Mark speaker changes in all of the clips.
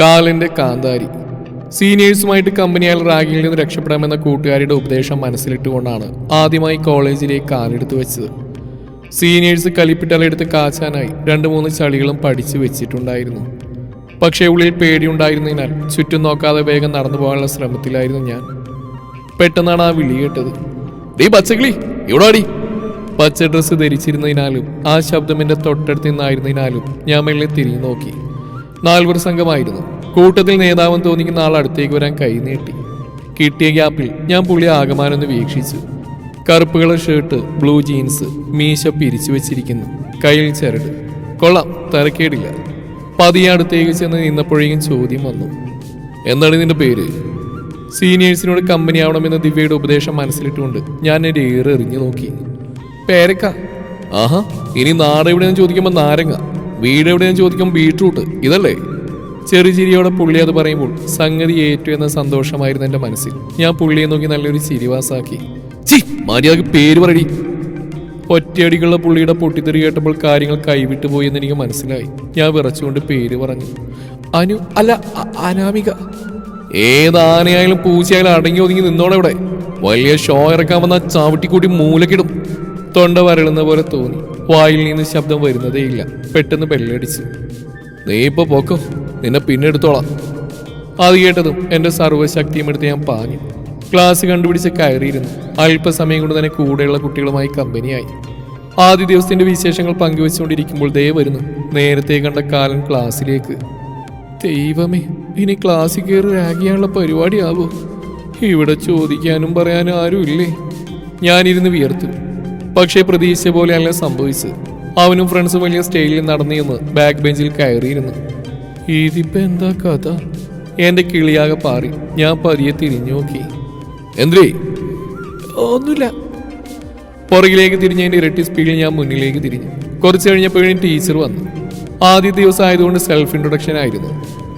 Speaker 1: കാലിന്റെ കാന്താരി. സീനിയേഴ്സുമായിട്ട് കമ്പനിയാൽ റാഗിൽ നിന്ന് രക്ഷപ്പെടാമെന്ന കൂട്ടുകാരുടെ ഉപദേശം മനസ്സിലിട്ടുകൊണ്ടാണ് ആദ്യമായി കോളേജിലേക്ക് കാലെടുത്ത് വെച്ചത്. സീനിയേഴ്സ് കലിപ്പിട്ടലെടുത്ത് കാച്ചാനായി രണ്ട് മൂന്ന് ചളികളും പഠിച്ചു വെച്ചിട്ടുണ്ടായിരുന്നു. പക്ഷേ ഉള്ളിൽ പേടിയുണ്ടായിരുന്നതിനാൽ ചുറ്റും നോക്കാതെ വേഗം നടന്നു പോകാനുള്ള ശ്രമത്തിലായിരുന്നു ഞാൻ. പെട്ടെന്നാണ് ആ വിളി കേട്ടത്. ഡീ പച്ചക്കിളി ഇവിടെ അടി പച്ച ഡ്രസ്സ് ധരിച്ചിരുന്നതിനാലും ആ ശബ്ദം എന്റെ തൊട്ടടുത്ത് നിന്നായിരുന്നതിനാലും ഞാൻ മെല്ലെ തിരിഞ്ഞു നോക്കി. നാൽവർ സംഘമായിരുന്നു. കൂട്ടത്തിൽ നേതാവൻ തോന്നിക്കുന്ന ആൾ അടുത്തേക്ക് വരാൻ കൈനീട്ടി കിട്ടിയ ഗ്യാപ്പിൽ ഞാൻ പുള്ളി ആകമാനൊന്ന് വീക്ഷിച്ചു. കറുപ്പ് കളർ ഷർട്ട് ബ്ലൂ ജീൻസ് മീശ പിരിച്ചു വെച്ചിരിക്കുന്നു. കയ്യിൽ ചരട്. കൊള്ളാം തരക്കേടില്ല പതിയെ അടുത്തേക്ക് ചെന്ന് നിന്നപ്പോഴേക്കും ചോദ്യം വന്നു. എന്താണ് നിന്റെ പേര്? സീനിയേഴ്സിനോട് കമ്പനി ആവണമെന്ന ദിവ്യയുടെ ഉപദേശം മനസ്സിലിട്ടുകൊണ്ട് ഞാൻ എന്റെ ഏറെ എറിഞ്ഞു നോക്കി. പേരക്ക. ആഹാ ഇനി നാടെ ഇവിടെ നിന്ന് ചോദിക്കുമ്പോൾ നാരങ്ങ. വീട് എവിടെയെന്ന് ചോദിക്കും ബീട്രൂട്ട്. ഇതല്ലേ? ചെറു ചിരിയോടെ പുള്ളി അത് പറയുമ്പോൾ സംഗതി ഏറ്റു എന്ന സന്തോഷമായിരുന്നു എന്റെ മനസ്സിൽ. ഞാൻ പുള്ളിയെ നോക്കി നല്ലൊരു ചിരിവാസാക്കി. ചി മര്യാദയ്ക്ക് പേര് പറയടി. ഒറ്റയടിക്കുള്ള പുള്ളിയുടെ പൊട്ടിത്തെറി കേട്ടപ്പോൾ കാര്യങ്ങൾ കൈവിട്ടു പോയി എന്ന് എനിക്ക് മനസ്സിലായി. ഞാൻ വിറച്ചുകൊണ്ട് പേര് പറഞ്ഞു. അനു അല്ല അനാമിക. ഏതാനയായാലും പൂച്ചയായാലും അടങ്ങി ഒതുങ്ങി നിന്നോടെ ഇവിടെ. വലിയ ഷോ ഇറക്കാൻ വന്ന ചാവട്ടിക്കൂട്ടി മൂലക്കിടും. തൊണ്ട വരളുന്ന പോലെ തോന്നി. വായിൽ നിന്ന് ശബ്ദം വരുന്നതേയില്ല പെട്ടെന്ന് ബെല്ലടിച്ചു. നീ ഇപ്പൊ പോക്കും. നിന്നെ പിന്നെ എടുത്തോളാം. അത് കേട്ടതും എന്റെ സർവശക്തിയും എടുത്ത് ഞാൻ പാഞ്ഞു. ക്ലാസ് കണ്ടുപിടിച്ച് കയറിയിരുന്നു. അല്പസമയം കൊണ്ട് തന്നെ കൂടെയുള്ള കുട്ടികളുമായി കമ്പനിയായി. ആദ്യ ദിവസത്തിന്റെ വിശേഷങ്ങൾ പങ്കുവെച്ചുകൊണ്ടിരിക്കുമ്പോൾ ദേ വരുന്നു. നേരത്തെ കണ്ട കാലൻ ക്ലാസ്സിലേക്ക്. ദൈവമേ ഇനി ക്ലാസ്സിൽ കയറി രാഗിയാനുള്ള പരിപാടിയാവോ? ഇവിടെ ചോദിക്കാനും പറയാനും ആരുമില്ലേ? ഞാനിരുന്ന് വിയർത്തു. പക്ഷേ പ്രതീക്ഷിച്ച പോലെയല്ല സംഭവിച്ചത്. അവനും ഫ്രണ്ട്സും വലിയ സ്റ്റേജിൽ നടന്നു ചെന്ന് ബാക്ക് ബെഞ്ചിൽ കയറിയിരുന്നു. ഇതിപ്പോ എന്താ കഥ? എന്റെ കിളിയാകെ പാറി. ഞാൻ പതിയെ തിരിഞ്ഞു നോക്കി. എന്തേ ഒന്നുമില്ല. പുറകിലേക്ക് തിരിഞ്ഞതിന്റെ ഇരട്ടി സ്പീഡിൽ ഞാൻ മുന്നിലേക്ക് തിരിഞ്ഞു. കുറച്ച് കഴിഞ്ഞപ്പോഴും ടീച്ചർ വന്നു. ആദ്യ ദിവസം ആയതുകൊണ്ട് സെൽഫ് ഇൻട്രൊഡക്ഷൻ ആയിരുന്നു.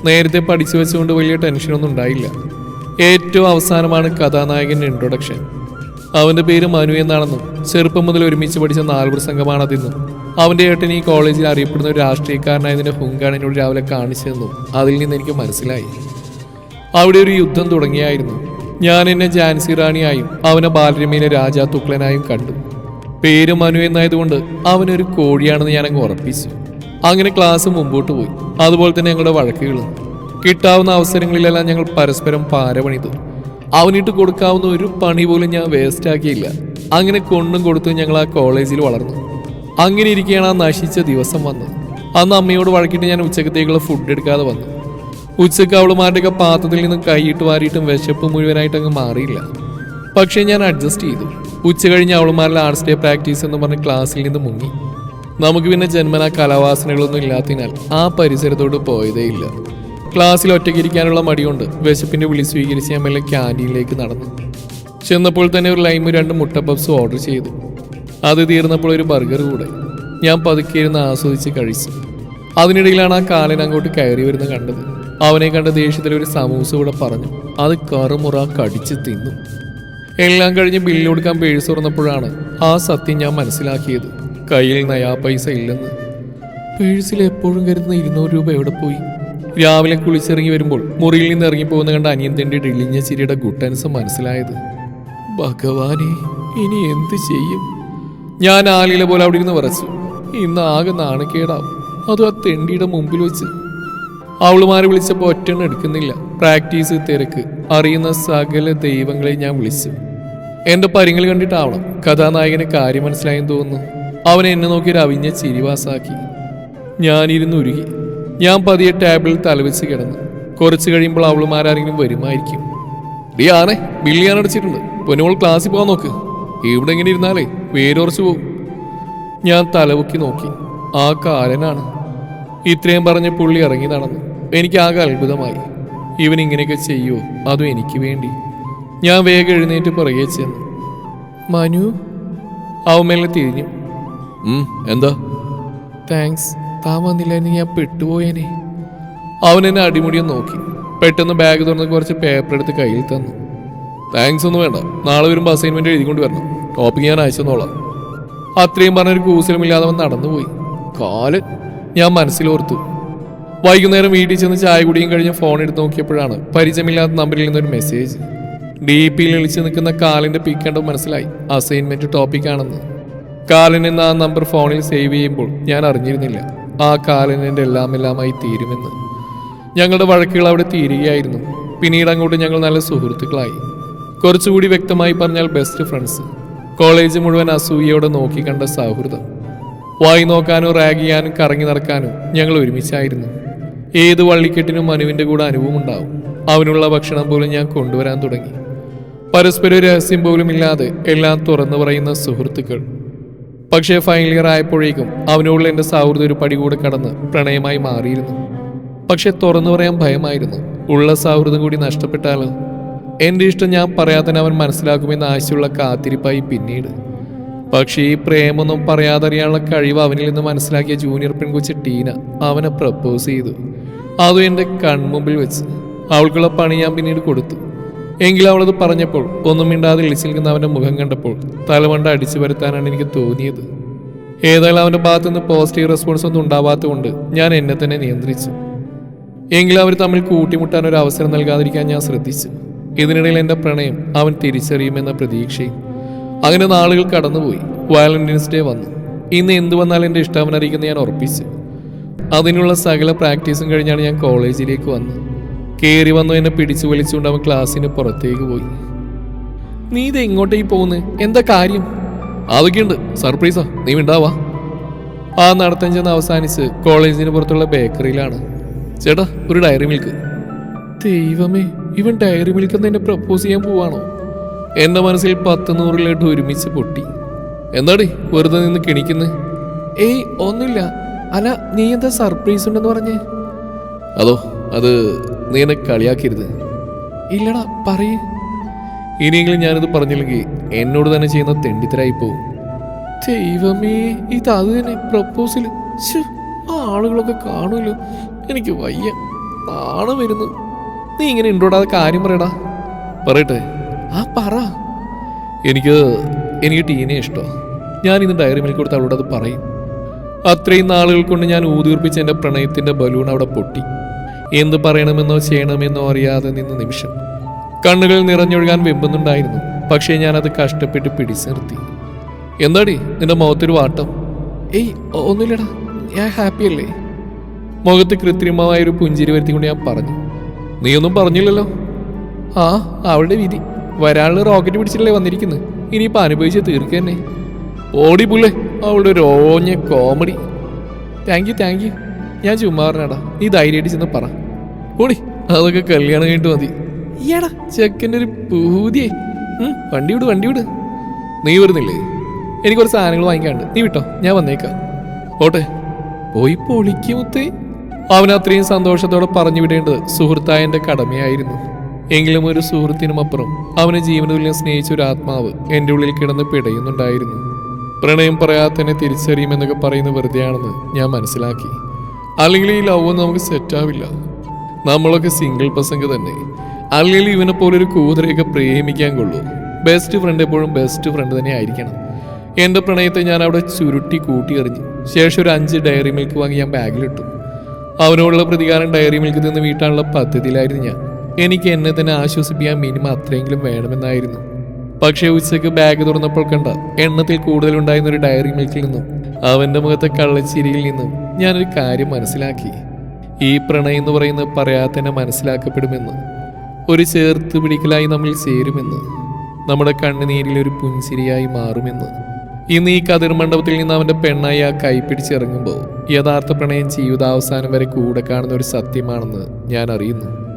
Speaker 1: നേരത്തെ പഠിച്ചു വെച്ചുകൊണ്ട് വലിയ ടെൻഷനൊന്നും ഉണ്ടായില്ല. ഏറ്റവും അവസാനമാണ് കഥാനായകന്റെ ഇൻട്രൊഡക്ഷൻ അവന്റെ പേര് മനു എന്നാണെന്നും ചെറുപ്പം മുതൽ ഒരുമിച്ച് പഠിച്ച നാൽവർ സംഘമാണതെന്നും. അവന്റെ ഏട്ടൻ ഈ കോളേജിൽ അറിയപ്പെടുന്ന ഒരു രാഷ്ട്രീയക്കാരനായതിന്റെ ഹുങ്കാണ് എന്നോട് രാവിലെ കാണിച്ചതെന്നും അതിൽ നിന്ന് എനിക്ക് മനസ്സിലായി. അവിടെ ഒരു യുദ്ധം തുടങ്ങിയായിരുന്നു. ഞാൻ എന്നെ ജാൻസി റാണിയായും അവനെ ബാലരമയിലെ രാജാ തുക്ലനായും കണ്ടു. പേര് മനു എന്നായതുകൊണ്ട് അവനൊരു കോഴിയാണെന്ന് ഞാൻ അങ്ങ് ഉറപ്പിച്ചു. അങ്ങനെ ക്ലാസ് മുമ്പോട്ട് പോയി. അതുപോലെ തന്നെ ഞങ്ങളുടെ വഴക്കുകളും. കിട്ടാവുന്ന അവസരങ്ങളിലെല്ലാം ഞങ്ങൾ പരസ്പരം പാരപണിതു. അവനിട്ട് കൊടുക്കാവുന്ന ഒരു പണി പോലും ഞാൻ വേസ്റ്റ് ആക്കിയില്ല. അങ്ങനെ കൊണ്ടും കൊടുത്തും ഞങ്ങൾ ആ കോളേജിൽ വളർന്നു. അങ്ങനെ ഇരിക്കുകയാണ് ആ നശിച്ച ദിവസം വന്നത്. അന്ന് അമ്മയോട് വഴക്കിട്ട് ഞാൻ ഉച്ചക്കത്തേക്കുള്ള ഫുഡ് എടുക്കാതെ വന്നു. ഉച്ചയ്ക്ക് അവളുമാരുടെയൊക്കെ പാത്രത്തിൽ നിന്ന് കൈയിട്ട് വാരിയിട്ടും വിശപ്പ് മുഴുവനായിട്ട് അങ്ങ് മാറിയില്ല. പക്ഷേ ഞാൻ അഡ്ജസ്റ്റ് ചെയ്തു. ഉച്ച കഴിഞ്ഞ് അവളുമാരുടെ ആർട്സ് ഡേ പ്രാക്ടീസ് എന്ന് പറഞ്ഞ് ക്ലാസ്സിൽ നിന്ന് മുങ്ങി. നമുക്ക് പിന്നെ ജന്മന കലാവാസനകളൊന്നും ഇല്ലാത്തതിനാൽ ആ പരിസരത്തോട്ട് പോയതേയില്ല. ക്ലാസ്സിൽ ഒറ്റയ്ക്കിരിക്കാനുള്ള മടിയുണ്ട്. വിശപ്പിന്റെ വിളി സ്വീകരിച്ച് ഞാൻ മെല്ലെ ക്യാന്റീനിലേക്ക് നടന്നു. ചെന്നപ്പോൾ തന്നെ ഒരു ലൈമും രണ്ട് മുട്ട പപ്സും ഓർഡർ ചെയ്തു. അത് തീർന്നപ്പോൾ ഒരു ബർഗർ കൂടെ. ഞാൻ പതുക്കെ ഇരുന്ന് ആസ്വദിച്ച് കഴിച്ചു. അതിനിടയിലാണ് ആ കാലൻ അങ്ങോട്ട് കയറി വരുന്ന കണ്ടത്. അവനെ കണ്ട ദേഷ്യത്തിൽ ഒരു സമൂസ കൂടെ പറഞ്ഞു അത് കറുമുറ കടിച്ച് തിന്നു. എല്ലാം കഴിഞ്ഞ് ബില്ല് കൊടുക്കാൻ പേഴ്സ് തുറന്നപ്പോഴാണ് ആ സത്യം ഞാൻ മനസ്സിലാക്കിയത്. കയ്യിൽ നയാ പൈസ ഇല്ലെന്ന്. പേഴ്സിൽ എപ്പോഴും കരുതുന്ന ഇരുന്നൂറ് രൂപ എവിടെ പോയി? രാവിലെ കുളിച്ചിറങ്ങി വരുമ്പോൾ മുറിയിൽ നിന്ന് ഇറങ്ങിപ്പോകുന്ന കണ്ട അനിയന്തിന്റെ ഇളിഞ്ഞ ചിരിയുടെ ഗുട്ടൻസ് മനസ്സിലായത്. ഭഗവാനെ ഇനി എന്ത് ചെയ്യും? ഞാൻ ആലില പോലെ അവിടെ ഇരുന്ന് വരച്ചു ഇന്ന് ആകെ നാണക്കേടാവും. അതും ആ തെണ്ടിയുടെ മുമ്പിൽ വെച്ച്. അവളുമാരെ വിളിച്ചപ്പോൾ ഒറ്റണ്ണം എടുക്കുന്നില്ല. പ്രാക്ടീസ് തിരക്ക്. അറിയുന്ന സകല ദൈവങ്ങളെ ഞാൻ വിളിച്ചു. എന്റെ പരിങ്ങൾ കണ്ടിട്ടാവണം കഥാനായകന് കാര്യം മനസ്സിലായെന്ന് തോന്നുന്നു. അവൻ എന്നെ നോക്കി ഒരു അവിഞ്ഞ ചിരിവാസാക്കി. ഞാനിരുന്ന് ഉരുകി. ഞാൻ പതിയെ ടേബിളിൽ തലവെച്ച് കിടന്നു. കുറച്ച് കഴിയുമ്പോൾ അവളുമാരാരെങ്കിലും വരുമായിരിക്കും. ഡി ആണേ ബില്ല് ഞാൻ അടച്ചിട്ടുണ്ട്. പൊന്നുമോൾ ക്ലാസ്സിൽ പോകാൻ നോക്ക്. ഇവിടെ ഇങ്ങനെ ഇരുന്നാലേ വേരുറച്ചു പോകും ഞാൻ തലവുക്കി നോക്കി. ആ കാലനാണ് ഇത്രയും പറഞ്ഞ് പുള്ളി ഇറങ്ങി നടന്നു. എനിക്ക് ആകെ അത്ഭുതമായി. ഇവൻ ഇങ്ങനെയൊക്കെ ചെയ്യുമോ അതും എനിക്ക് വേണ്ടി? ഞാൻ വേഗം എഴുന്നേറ്റ് പുറകെ ചെന്നു. മനു? അവമേലെ തിരിഞ്ഞു. "ഉം, എന്താ? താങ്ക്സ്. താൻ വന്നില്ലായിരുന്നു ഞാൻ പെട്ടുപോയേനെ. അവൻ എന്നെ അടിമുടിയും നോക്കി. പെട്ടെന്ന് ബാഗ് തുറന്ന് കുറച്ച് പേപ്പർ എടുത്ത് കയ്യിൽ തന്നു. താങ്ക്സ് ഒന്നും വേണ്ട. നാളെ വരുമ്പോൾ അസൈൻമെന്റ് എഴുതിക്കൊണ്ട് വരണം. ടോപ്പിക്ക് ഞാൻ അയച്ചെന്നോളാം അത്രയും പറഞ്ഞൊരു കൂസലുമില്ലാതെ അവൻ നടന്നുപോയി. കാൽ ഞാൻ മനസ്സിലോർത്തു. വൈകുന്നേരം വീട്ടിൽ ചെന്ന് ചായ കുടിയും കഴിഞ്ഞ് ഫോൺ എടുത്ത് നോക്കിയപ്പോഴാണ് പരിചയമില്ലാത്ത നമ്പറിൽ നിന്നൊരു മെസ്സേജ് ഡി പിയിൽ വിളിച്ച് നിൽക്കുന്ന കാലിന്റെ പിക്കേണ്ടത് കണ്ടു മനസ്സിലായി. അസൈൻമെന്റ് ടോപ്പിക്കാണെന്ന് കാലൻ എന്ന ആ നമ്പർ ഫോണിൽ സേവ് ചെയ്യുമ്പോൾ ഞാൻ അറിഞ്ഞിരുന്നില്ല. ആ കാലൻ എന്റെ എല്ലാം എല്ലാമായി തീരുമെന്ന്. ഞങ്ങളുടെ വഴക്കുകൾ അവിടെ തീരുകയായിരുന്നു. പിന്നീട് അങ്ങോട്ട് ഞങ്ങൾ നല്ല സുഹൃത്തുക്കളായി. കുറച്ചുകൂടി വ്യക്തമായി പറഞ്ഞാൽ ബെസ്റ്റ് ഫ്രണ്ട്സ് കോളേജ് മുഴുവൻ അസൂയയോടെ നോക്കിക്കണ്ട സൗഹൃദം. വായി നോക്കാനോ റാഗ് ചെയ്യാനും കറങ്ങി നടക്കാനോ ഞങ്ങൾ ഒരുമിച്ചായിരുന്നു. ഏത് വള്ളിക്കെട്ടിനും മനുവിന്റെ കൂടെ അനുഭവമുണ്ടാവും അവനുള്ള ഭക്ഷണം പോലും ഞാൻ കൊണ്ടുവരാൻ തുടങ്ങി. പരസ്പര രഹസ്യം പോലും ഇല്ലാതെ എല്ലാം തുറന്നു പറയുന്ന സുഹൃത്തുക്കൾ. പക്ഷേ ഫൈനൽ ഇയർ ആയപ്പോഴേക്കും അവനോടുള്ള എന്റെ സൗഹൃദം ഒരു പടി കൂടെ കടന്ന് പ്രണയമായി മാറിയിരുന്നു. പക്ഷെ തുറന്നു പറയാൻ ഭയമായിരുന്നു. ഉള്ള സൗഹൃദം കൂടി നഷ്ടപ്പെട്ടാലോ? എന്റെ ഇഷ്ടം ഞാൻ പറയാതെ അവൻ മനസ്സിലാക്കുമെന്ന ആശയുള്ള കാത്തിരിപ്പായി പിന്നീട്. പക്ഷേ ഈ പ്രേമൊന്നും പറയാതറിയാനുള്ള കഴിവ് അവനിൽ നിന്ന് മനസ്സിലാക്കിയ ജൂനിയർ പെൺകൊച്ച് ടീന അവനെ പ്രപ്പോസ് ചെയ്തു. അതും എന്റെ കൺമുമ്പിൽ വെച്ച്. അവൾക്കുള്ള പണി ഞാൻ പിന്നീട് കൊടുത്തു. എങ്കിലും അവളത് പറഞ്ഞപ്പോൾ ഒന്നും മിണ്ടാതെ ഇളിച്ചു നിൽക്കുന്ന അവന്റെ മുഖം കണ്ടപ്പോൾ തലമണ്ട അടിച്ചു വരുത്താനാണ് എനിക്ക് തോന്നിയത്. ഏതായാലും അവന്റെ ഭാഗത്തുനിന്ന് പോസിറ്റീവ് റെസ്പോൺസ് ഒന്നും ഉണ്ടാവാത്തതുകൊണ്ട് ഞാൻ എന്നെ തന്നെ നിയന്ത്രിച്ചു. എങ്കിലും അവർ തമ്മിൽ കൂട്ടിമുട്ടാൻ ഒരു അവസരം നൽകാതിരിക്കാൻ ഞാൻ ശ്രദ്ധിച്ചു. ഇതിനിടയിൽ എന്റെ പ്രണയം അവൻ തിരിച്ചറിയുമെന്ന പ്രതീക്ഷയും. അങ്ങനെ നാളുകൾ കടന്നുപോയി. വാലന്റൈൻസ് ഡേ വന്നു. ഇന്ന് എന്തു വന്നാലും എന്റെ ഇഷ്ടം അറിയിക്കുന്ന ഞാൻ ഉറപ്പിച്ചു. അതിനുള്ള സകല പ്രാക്ടീസും കഴിഞ്ഞാണ് ഞാൻ കോളേജിലേക്ക് വന്നത്. കയറി വന്നു എന്നെ പിടിച്ചു വലിച്ചുകൊണ്ട് അവൻ ക്ലാസ്സിന് പുറത്തേക്ക് പോയി. നീ ഇത് എങ്ങോട്ടേക്ക് പോകുന്നു? എന്താ കാര്യം? അതൊക്കെയുണ്ട് സർപ്രൈസാ. നീ ഉണ്ടാവാ ആ നടത്തം ചെന്ന് അവസാനിച്ച് കോളേജിന് പുറത്തുള്ള ബേക്കറിയിലാണ്. ചേട്ടാ ഒരു ഡയറി മിൽക്ക്. ദൈവമേ ഇവൻ ഡയറി മിൽക്ക് എന്ന് എന്നെ പ്രപ്പോസ് ചെയ്യാൻ പോവാണോ? എന്റെ മനസ്സിൽ പത്ത് നൂറ് ലഡു ഒരുമിച്ച് പൊട്ടി. എന്താടി വെറുതെ നിന്ന് കിണിക്കുന്നത് ഏയ് ഒന്നുമില്ല. അല്ല നീ എന്താ സർപ്രൈസ് ഉണ്ടെന്ന് പറഞ്ഞേ? അതോ അത് നീ എന്നെ കളിയാക്കരുത്. ഇല്ലടാ പറയേ. ഇനിയെങ്കിലും ഞാനിത് പറഞ്ഞില്ലെങ്കിൽ എന്നോട് തന്നെ ചെയ്യുന്ന തെണ്ടിത്തരായി പോവും. ദൈവമേ ഇത് അത് തന്നെ പ്രപ്പോസൽ. ആ ആളുകളൊക്കെ കാണുമല്ലോ. എനിക്ക് വയ്യ. നാണം വരുന്നു. നീ ഇങ്ങനെ ഉണ്ടോടാതെ കാര്യം പറയടാ. പറയട്ടെ. ആ പറ. എനിക്ക് എനിക്ക് ടീനെ ഇഷ്ടമാണ് ഞാൻ ഇന്ന് ഡയറി മിൽക്ക് കൊടുത്ത് അവളോട് അത് പറയും. അത്രയും നാളുകൾ കൊണ്ട് ഞാൻ ഊതിർപ്പിച്ച എന്റെ പ്രണയത്തിന്റെ ബലൂൺ അവിടെ പൊട്ടി. എന്ത് പറയണമെന്നോ ചെയ്യണമെന്നോ അറിയാതെ നിന്ന നിമിഷം കണ്ണുകൾ നിറഞ്ഞൊഴുകാൻ വെമ്പുന്നുണ്ടായിരുന്നു. പക്ഷേ ഞാൻ അത് കഷ്ടപ്പെട്ട് പിടിച്ചു നിർത്തി എന്താടി നിന്റെ മുഖത്തൊരു വാട്ടം? ഏയ് ഒന്നുമില്ലടാ ഞാൻ ഹാപ്പി അല്ലേ മുഖത്ത് കൃത്രിമമായ ഒരു പുഞ്ചിരി വരുത്തിക്കൊണ്ട് ഞാൻ പറഞ്ഞു. നീ ഒന്നും പറഞ്ഞില്ലല്ലോ? ആ അവളുടെ വിധി. വരാനുള്ള റോക്കറ്റ് പിടിച്ചിട്ടല്ലേ വന്നിരിക്കുന്നത് ഇനിയിപ്പോൾ അനുഭവിച്ച് തീർക്കുക തന്നെ. ഓടി പുല്ലേ അവളുടെ ഒരു ഓഞ്ഞ comedy. Thank you thank you ഞാൻ ചുമ്മാറിനടാ. നീ ധൈര്യമായിട്ട് ചെന്ന് പറ. ഓടി അതൊക്കെ കല്യാണം കഴിഞ്ഞിട്ട് മതി. ഈയടാ ചെക്കന്റെ ഒരു പൂതിയെ. വണ്ടി വിട് വണ്ടി വിട്. നീ വരുന്നില്ലേ? എനിക്ക് കുറച്ച് സാധനങ്ങൾ വാങ്ങിക്കാണ്ട് നീ വിട്ടോ ഞാൻ വന്നേക്കാം. ഓട്ടെ. പോയി പൊളിക്കുമുത്തേ അവൻ അത്രയും സന്തോഷത്തോടെ പറഞ്ഞു വിടേണ്ടത് സുഹൃത്തായന്റെ കടമയായിരുന്നു. എങ്കിലും ഒരു സുഹൃത്തിനുമപ്പുറം അവനെ ജീവനതുല്യം സ്നേഹിച്ച ഒരു ആത്മാവ് എന്റെ ഉള്ളിൽ കിടന്ന് പിടയുന്നുണ്ടായിരുന്നു. പ്രണയം പറയാതെ തന്നെ തിരിച്ചറിയുമെന്നൊക്കെ പറയുന്ന വെറുതെയാണെന്ന് ഞാൻ മനസ്സിലാക്കി. അല്ലെങ്കിൽ ഈ ലവ് നമുക്ക് സെറ്റാവില്ല നമ്മളൊക്കെ സിംഗിൾ പ്രസംഗ തന്നെ. അല്ലെങ്കിൽ ഇവനെ പോലെ ഒരു കൂതിരയൊക്കെ പ്രേമിക്കാൻ കൊള്ളൂ. ബെസ്റ്റ് ഫ്രണ്ട് എപ്പോഴും ബെസ്റ്റ് ഫ്രണ്ട് തന്നെ ആയിരിക്കണം. എന്റെ പ്രണയത്തെ ഞാൻ അവിടെ ചുരുട്ടി കൂട്ടി എറിഞ്ഞു ശേഷം ഒരു അഞ്ച് ഡയറി മിൽക്ക് വാങ്ങി ഞാൻ ബാഗിലിട്ടു അവനോടുള്ള പ്രതികാരം ഡയറി മിൽക്ക് നിന്ന് വീട്ടാനുള്ള പദ്ധതിയിലായിരുന്നു ഞാൻ. എനിക്ക് എന്നെ തന്നെ ആശ്വസിപ്പിക്കാൻ മിനിമം അത്രയെങ്കിലും വേണമെന്നായിരുന്നു. പക്ഷേ ഉച്ചയ്ക്ക് ബാഗ് തുറന്നപ്പോൾ കണ്ട എണ്ണത്തിൽ കൂടുതലുണ്ടായിരുന്ന ഒരു ഡയറി മിൽക്കിൽ നിന്നും അവന്റെ മുഖത്തെ കള്ളച്ചിരിയിൽ നിന്നും ഞാനൊരു കാര്യം മനസ്സിലാക്കി. ഈ പ്രണയം എന്ന് പറയുന്നത് പറയാതെ തന്നെ മനസ്സിലാക്കപ്പെടുമെന്ന്. ഒരു ചേർത്ത് പിടിക്കലായി നമ്മൾ ചേരുമെന്ന്. നമ്മുടെ കണ്ണുനീരിൽ ഒരു പുഞ്ചിരിയായി മാറുമെന്ന്. ഇന്ന് ഈ കതിർ മണ്ഡപത്തിൽ നിന്ന് അവന്റെ പെണ്ണായി ആ കൈ പിടിച്ചിറങ്ങുമ്പോൾ യഥാർത്ഥ പ്രണയം ജീവിതാവസാനം വരെ കൂടെ കാണുന്ന ഒരു സത്യമാണെന്ന് ഞാൻ അറിയുന്നു.